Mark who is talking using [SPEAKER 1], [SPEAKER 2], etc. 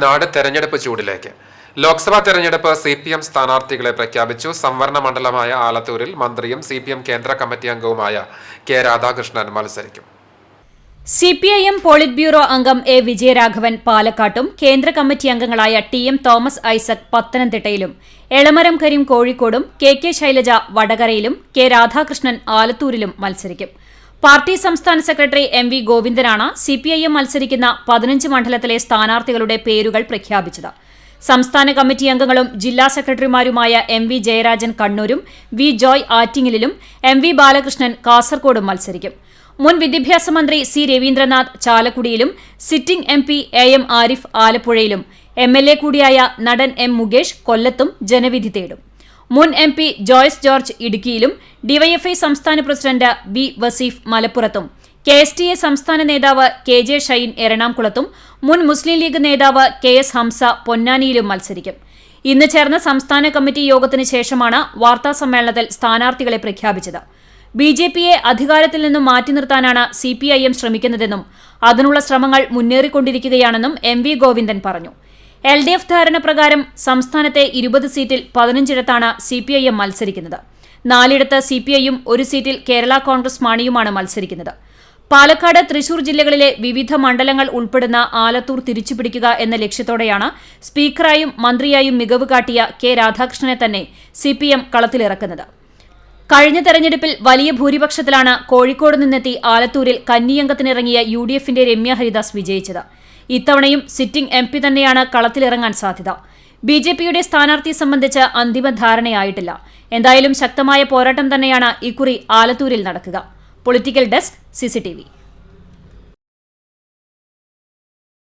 [SPEAKER 1] നാട് തെരഞ്ഞെടുപ്പ് ചൂടിലേക്ക്. ലോക്സഭാ തെരഞ്ഞെടുപ്പ് സി പി എം സ്ഥാനാർത്ഥികളെ പ്രഖ്യാപിച്ചു. സംവരണ മണ്ഡലമായ ആലത്തൂരിൽ മന്ത്രിയും സി പി എം കേന്ദ്ര കമ്മിറ്റി അംഗവുമായ കെ രാധാകൃഷ്ണൻ മത്സരിക്കും.
[SPEAKER 2] C P I M polit bureau അംഗം എ വിജയരാഘവൻ പാലക്കാട്ടും കേന്ദ്ര കമ്മിറ്റി അംഗങ്ങളായ ടി എം തോമസ് ഐസക് പത്തനംതിട്ടയിലും എളമരം കരീം കോഴിക്കോടും കെ കെ ശൈലജ വടകരയിലും കെ രാധാകൃഷ്ണൻ ആലത്തൂരിലും മത്സരിക്കും. പാർട്ടി സംസ്ഥാന സെക്രട്ടറി എം വി ഗോവിന്ദനാണ് സിപിഐഎം മത്സരിക്കുന്ന പതിനഞ്ച് മണ്ഡലത്തിലെ സ്ഥാനാർത്ഥികളുടെ പേരുകൾ പ്രഖ്യാപിച്ചത്. സംസ്ഥാന കമ്മിറ്റി അംഗങ്ങളും ജില്ലാ സെക്രട്ടറിമാരുമായ എം വി ജയരാജൻ കണ്ണൂരും വി ജോയ് ആറ്റിങ്ങലിലും എം വി ബാലകൃഷ്ണൻ കാസർകോടും മത്സരിക്കും. മുൻ വിദ്യാഭ്യാസ മന്ത്രി C Raveendranath ചാലക്കുടിയിലും sitting M P A M Arif ആലപ്പുഴയിലും എം എൽ എ കൂടിയായ നടൻ എം മുകേഷ് കൊല്ലത്തും ജനവിധി തേടും. മുൻ എം പി ജോയ്സ് ജോർജ് ഇടുക്കിയിലും ഡിവൈഎഫ്ഐ സംസ്ഥാന പ്രസിഡന്റ് ബി വസീഫ് മലപ്പുറത്തും. കെ എസ് ടി എ സംസ്ഥാന നേതാവ് കെ ജെ ഷൈൻ എറണാകുളത്തും. മുൻ മുസ്ലിം ലീഗ് നേതാവ് കെ എസ് ഹംസ പൊന്നാനിയിലും മത്സരിക്കും. ഇന്ന് ചേർന്ന സംസ്ഥാന കമ്മിറ്റി യോഗത്തിന് ശേഷമാണ് വാർത്താ സമ്മേളനത്തിൽ സ്ഥാനാർത്ഥികളെ പ്രഖ്യാപിച്ചത്. ബി ജെ പിയെ അധികാരത്തിൽ നിന്നും മാറ്റി നിർത്താനാണ് സി പി ഐ എം ശ്രമിക്കുന്നതെന്നും അതിനുള്ള ശ്രമങ്ങൾ മുന്നേറിക്കൊണ്ടിരിക്കുകയാണെന്നും എം വി ഗോവിന്ദൻ പറഞ്ഞു. എൽ ഡി എഫ് ധാരണ പ്രകാരം സംസ്ഥാനത്തെ ഇരുപത് സീറ്റിൽ പതിനഞ്ചിടത്താണ് സി പി ഐ എം മത്സരിക്കുന്നത്. നാലിടത്ത് സി പി ഐയും ഒരു സീറ്റിൽ കേരള കോൺഗ്രസ് മാണിയുമാണ് മത്സരിക്കുന്നത്. പാലക്കാട് തൃശൂർ ജില്ലകളിലെ വിവിധ മണ്ഡലങ്ങൾ ഉൾപ്പെടുന്ന ആലത്തൂർ തിരിച്ചുപിടിക്കുക എന്ന ലക്ഷ്യത്തോടെയാണ് സ്പീക്കറായും മന്ത്രിയായും മികവ് കാട്ടിയ കെ രാധാകൃഷ്ണനെ തന്നെ സി പി എം കളത്തിലിറക്കുന്നത്. കഴിഞ്ഞ തെരഞ്ഞെടുപ്പിൽ വലിയ ഭൂരിപക്ഷത്തിലാണ് കോഴിക്കോട് നിന്നെത്തി ആലത്തൂരിൽ കന്നിയംഗത്തിനിറങ്ങിയ യു ഡി എഫിന്റെ രമ്യ ഹരിദാസ് വിജയിച്ചത്. ഇത്തവണയും സിറ്റിംഗ് എം പി തന്നെയാണ് കളത്തിലിറങ്ങാൻ സാധ്യത. ബി ജെ പിയുടെ സ്ഥാനാർത്ഥി സംബന്ധിച്ച് അന്തിമ ധാരണയായിട്ടില്ല. എന്തായാലും ശക്തമായ പോരാട്ടം തന്നെയാണ് ഇക്കുറി ആലത്തൂരിൽ നടക്കുക. Political desk CCTV